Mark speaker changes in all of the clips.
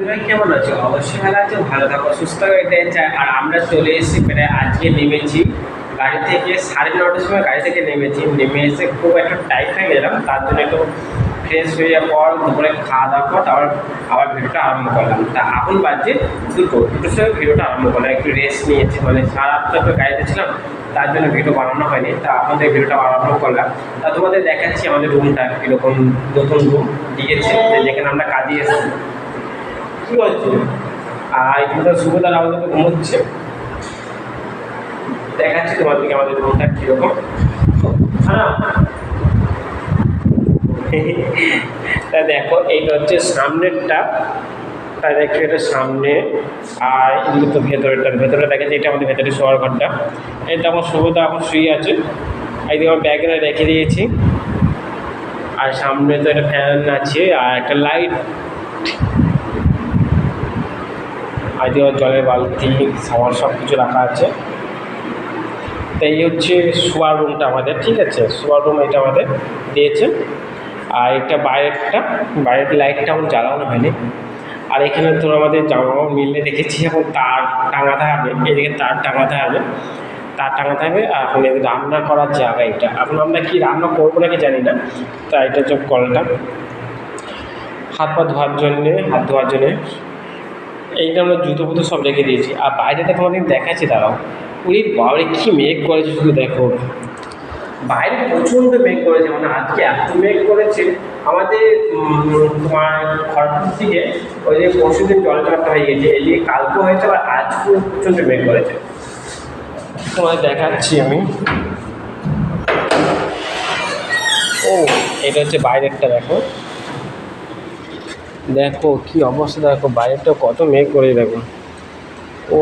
Speaker 1: বন্ধুরা, কেমন আছো? অবশ্যই ভালো আছো, ভালো থাকো, সুস্থ এটাই চাই আর আমরা চলে এসেছি প্রায় আজকে নেমেছি গাড়ি থেকে, সাড়ে নটার সময় গাড়ি থেকে নেমেছি, নেমে এসে খুব একটা টাইট হয়ে গেলাম, তার জন্য একটু ফ্রেশ হয়ে যাওয়ার পর দুপুরে খাওয়া দাওয়ার পর তারপর আবার ভিডিওটা আরম্ভ করলাম। তা এখন বাজে দুটো, দুটোর সময় ভিডিওটা আরম্ভ করলাম, একটু রেস্ট নিয়েছি মানে সারা তো গাড়িতে ছিলাম, তার জন্য ভিডিও বানানো হয়নি, তা আপনাদের ভিডিওটা আরম্ভ করলাম। তা তোমাদের দেখাচ্ছি আমাদের রুমটা কীরকম নতুন রুম দিয়েছে যেখানে আমরা কাজে এসেছি। কি হচ্ছে আর এখানটা সুবিধার আমাদের ঘুমোচ্ছে। দেখাচ্ছি তোমাদেরকে আমাদের রুমটা কীরকম। হ্যাঁ। তা দেখো, এইটা হচ্ছে সামনেরটা। তা দেখো, এটা সামনে। আর এগুলো তো ভেতরেরটা ভেতরে দেখেছি এটা আমাদের ভেতরে শোয়ার ঘরটা। এটা আমার সুবিধা এখন শুয়ে আছে। এইদিকে আমার ব্যাগটা রেখে দিয়েছি। আর সামনে তো একটা ফ্যান আছে, আর একটা লাইট আর এদিকে জলের বালতি সাবান সব কিছু রাখা আছে। তো এই হচ্ছে শোয়ার রুমটা আমাদের, ঠিক আছে? শোয়ার রুম এটা আমাদের দিয়েছে। আর এটা বাইরেরটা, বাইরের লাইটটা এখন জ্বালানো হয়নি। আর এখানে তো আমাদের জামা মিলে রেখেছি, এখন তার টাঙাতে হবে। এদিকে তার টাঙাতে হবে। তার টাঙাতে হবে, আর এখন রান্না করার জায়গা এটা। এখন আমরা কি রান্না করব নাকি জানি না তা এটা হচ্ছে কলটা হাত পা ধোয়ার জন্যে, হাত ধোয়ার জন্যে এইটা আমরা জুতো ফুতো সব রেখে দিয়েছি। আর বাইরেটা তোমাদের দেখাচ্ছি, দাঁড়াও। ওই বাবারে, কি মেঘ করেছে শুধু দেখো। বাইরে প্রচণ্ড মেঘ করেছে মানে আজকে এত মেঘ করেছে। আমাদের তোমার খড়পুর থেকে ওই যে পরশু দিন জল জলটা হয়ে গেছে এদিকে কালকে হয়েছে, আবার আজকেও প্রচণ্ড মেঘ করেছে। তোমাদের দেখাচ্ছি আমি। ও, এটা হচ্ছে বাইরেরটা, দেখো। দেখো কি অবস্থা, দেখো বাইরেটা কত মেঘ করে, দেখো। ও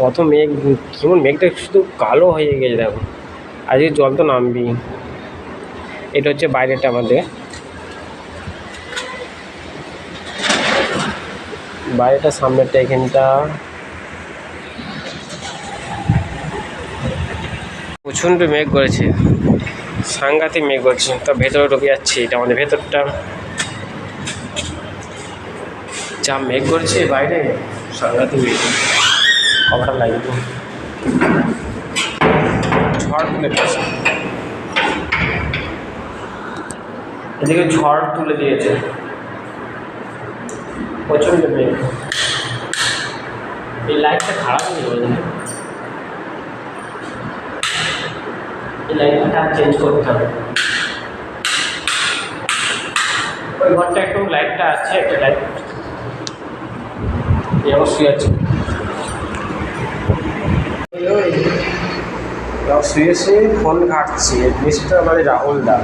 Speaker 1: কত মেঘ, কেমন মেঘটা শুধু কালো হয়ে গেছে, দেখো। আজকে জল তো নামবি এটা হচ্ছে বাইরেটা আমাদের। বাইরেটা সামনেরটা, এখানটা। প্রচণ্ড মেঘ করেছে। সাংঘাতিক মেঘ করছে। তো ভেতরে ঢুকে যাচ্ছি, এটা আমাদের ভেতরটা। যা মেঘ করেছে বাইরে, সাংঘাতিক মেঘ কভারটা লাগবে ঝড় তুলে দিয়েছে। এদিকে ঝড় তুলে দিয়েছে। প্রচণ্ড মেঘ। এই লাইটটা খারাপ হয়ে গেছে এই লাইটটা চেঞ্জ করতে হবে। ওই ঘরটা একটু লাইটটা আছে, একটা লাইট অবশ্যই আছে। শুয়ে শুয়ে ফোন ঘাটছে মিস্টার মানে রাহুল দা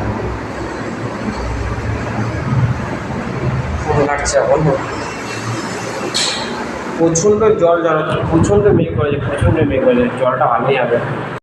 Speaker 1: ফোন ঘাটছে এখন। প্রচণ্ড জল জড়াচ্ছে প্রচণ্ড মেঘ করেছে প্রচণ্ড মেঘ করেছে জলটা ভালোই হবে।